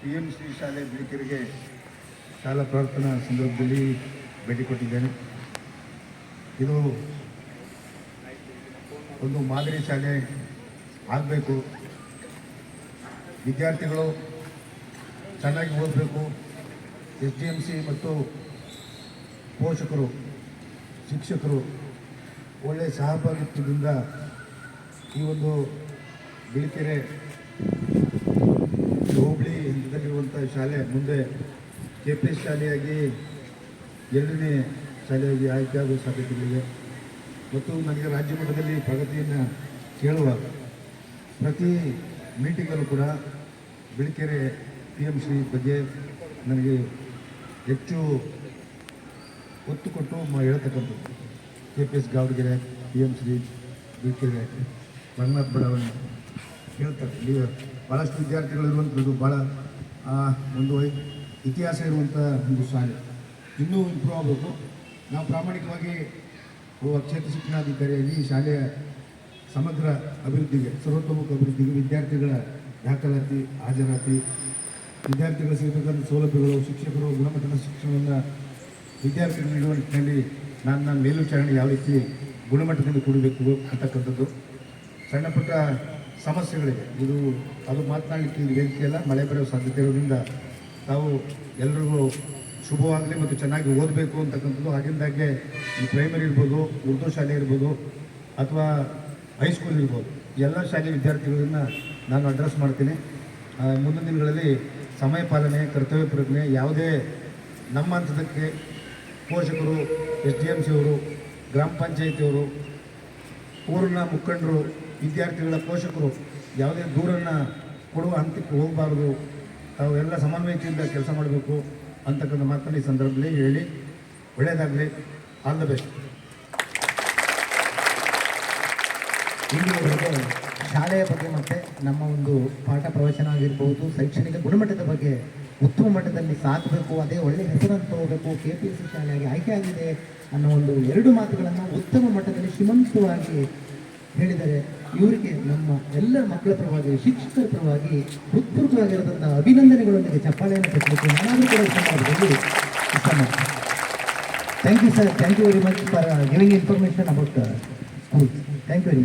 P M C ಶಾಲೆ ಬಿಳಿಕೆರೆಗೆ ಶಾಲಾ ಪ್ರಾರ್ಥನಾ ಸಂದರ್ಭದಲ್ಲಿ ಭೇಟಿ ಕೊಟ್ಟಿದ್ದೇನೆ. ಇದು ಒಂದು ಮಾದರಿ ಶಾಲೆ ಆಗಬೇಕು. ವಿದ್ಯಾರ್ಥಿಗಳು ಚೆನ್ನಾಗಿ ಓದಬೇಕು. ಎಸ್ ಡಿ ಎಂ ಸಿ ಮತ್ತು ಪೋಷಕರು, ಶಿಕ್ಷಕರು ಒಳ್ಳೆಯ ಸಹಭಾಗಿತ್ವದಿಂದ ಈ ಒಂದು ಬಿಳಿಕೆರೆ ಹೋಬಳಿ ಶಾಲೆ ಮುಂದೆ ಕೆ ಪಿ ಎಸ್ ಶಾಲೆಯಾಗಿ ಎರಡನೇ ಶಾಲೆಯಾಗಿ ಆಯ್ಕೆ ಆಗುವ ಸಾಧ್ಯತೆಗಳಿವೆ. ಮತ್ತು ನನಗೆ ರಾಜ್ಯ ಮಟ್ಟದಲ್ಲಿ ಪ್ರಗತಿಯನ್ನು ಕೇಳುವಾಗ ಪ್ರತಿ ಮೀಟಿಂಗಲ್ಲೂ ಕೂಡ ಬಿಳಿಕೆರೆ ಪಿ ಎಂ ಶ್ರೀ ಬಗ್ಗೆ ನನಗೆ ಹೆಚ್ಚು ಒತ್ತು ಕೊಟ್ಟು ಹೇಳ್ತಕ್ಕಂಥದ್ದು. K P S Davanagere P M Shri Bilikere Ranganath ಬಡಾವಣೆ. ಹೇಳ್ತಾರೆ. ನೀವು ಭಾಳಷ್ಟು ವಿದ್ಯಾರ್ಥಿಗಳು ಇರುವಂಥದ್ದು ಭಾಳ ಒಂದು ಇತಿಹಾಸ ಇರುವಂಥ ಒಂದು ಶಾಲೆ ಇನ್ನೂ ಇಂಪ್ರೂವ್ ಆಗಬೇಕು. ನಾವು ಪ್ರಾಮಾಣಿಕವಾಗಿ ಕ್ಷೇತ್ರ ಶಿಕ್ಷಣಾಧಿಕಾರಿಯಾಗಿ ಈ ಶಾಲೆಯ ಸಮಗ್ರ ಅಭಿವೃದ್ಧಿಗೆ, ಸರ್ವತೋಮುಖ ಅಭಿವೃದ್ಧಿಗೆ ವಿದ್ಯಾರ್ಥಿಗಳ ದಾಖಲಾತಿ, ಹಾಜರಾತಿ, ವಿದ್ಯಾರ್ಥಿಗಳು ಸಿಗತಕ್ಕಂಥ ಸೌಲಭ್ಯಗಳು, ಶಿಕ್ಷಕರು ಗುಣಮಟ್ಟದ ಶಿಕ್ಷಣವನ್ನು ವಿದ್ಯಾರ್ಥಿಗಳು ನೀಡುವ ನಿಟ್ಟಿನಲ್ಲಿ ನನ್ನ ಮೇಲ್ವಿಚಾರಣೆ ಯಾವ ರೀತಿ ಗುಣಮಟ್ಟದಲ್ಲಿ ಕೊಡಬೇಕು ಅಂತಕ್ಕಂಥದ್ದು. ಸಣ್ಣ ಪುಟ್ಟ ಸಮಸ್ಯೆಗಳಿವೆ. ಇದು ಅದು ಮಾತನಾಡಲಿಕ್ಕೆ ಇದು ವೇದಿಕೆ ಅಲ್ಲ, ಮಳೆ ಬರೋ ಸಾಧ್ಯತೆ ಇರೋದ್ರಿಂದ ತಾವು ಎಲ್ರಿಗೂ ಶುಭವಾಗಲಿ ಮತ್ತು ಚೆನ್ನಾಗಿ ಓದಬೇಕು ಅಂತಕ್ಕಂಥದ್ದು. ಆಗಿಂದಾಗೆ ಈ ಪ್ರೈಮರಿ ಇರ್ಬೋದು, ಉರ್ದು ಶಾಲೆ ಇರ್ಬೋದು, ಅಥವಾ ಹೈಸ್ಕೂಲ್ ಇರ್ಬೋದು ಎಲ್ಲ ಶಾಲೆ ವಿದ್ಯಾರ್ಥಿಗಳನ್ನ ನಾನು ಅಡ್ರೆಸ್ ಮಾಡ್ತೀನಿ. ಮುಂದಿನ ದಿನಗಳಲ್ಲಿ ಸಮಯ ಪಾಲನೆ, ಕರ್ತವ್ಯ ಪ್ರಜ್ಞೆ, ಯಾವುದೇ ನಮ್ಮ ಹಂತದಕ್ಕೆ ಪೋಷಕರು ಎಸ್ ಡಿ ಎಂ ಸಿ ಅವರು, ಗ್ರಾಮ ಪಂಚಾಯಿತಿಯವರು, ಊರಿನ ಮುಖಂಡರು ವಿದ್ಯಾರ್ಥಿಗಳ ಪೋಷಕರು ಯಾವುದೇ ದೂರನ್ನು ಕೊಡುವ ಹಂತಕ್ಕೆ ಹೋಗಬಾರ್ದು. ತಾವು ಎಲ್ಲ ಸಮನ್ವಯತೆಯಿಂದ ಕೆಲಸ ಮಾಡಬೇಕು ಅಂತಕ್ಕಂಥ ಮಾತನ್ನು ಈ ಸಂದರ್ಭದಲ್ಲಿ ಹೇಳಿ. ಒಳ್ಳೆಯದಾಗಲಿ. ಆಲ್ ದ ಬೆಸ್ಟ್ ಇಲ್ಲಿವರೆಗೆ ಶಾಲೆಯ ಬಗ್ಗೆ ಮತ್ತೆ ನಮ್ಮ ಒಂದು ಪಾಠ ಪ್ರವಚನ ಆಗಿರ್ಬೋದು, ಶೈಕ್ಷಣಿಕ ಗುಣಮಟ್ಟದ ಬಗ್ಗೆ ಉತ್ತಮ ಮಟ್ಟದಲ್ಲಿ ಸಾಧಬೇಕು ಅದೇ ಒಳ್ಳೆಯ ಹೆಸರನ್ನು ತಗೋಬೇಕು ಕೆ ಪಿ ಎಸ್ ಸಿ ಶಾಲೆಯಾಗಿ ಆಯ್ಕೆ ಆಗಿದೆ ಅನ್ನೋ ಒಂದು ಎರಡು ಮಾತುಗಳನ್ನು ಉತ್ತಮ ಮಟ್ಟದಲ್ಲಿ ಶ್ರೀಮಂತವಾಗಿ ಹೇಳಿದರೆ ಇವರಿಗೆ ನಮ್ಮ ಎಲ್ಲ ಮಕ್ಕಳ ಪರವಾಗಿ, ಶಿಕ್ಷಕರ ಪರವಾಗಿ ಹೃತ್ಪೂರ್ವವಾಗಿರತಕ್ಕಂಥ ಅಭಿನಂದನೆಗಳೊಂದಿಗೆ ಚಪ್ಪಾಳೆಯನ್ನು ಕಟ್ಟಲಿಕ್ಕೆ ನಾನಾದರೂ ಕೂಡ ಸಂದರ್ಭದಲ್ಲಿ thank you sir thank you very much for giving information about school thank you very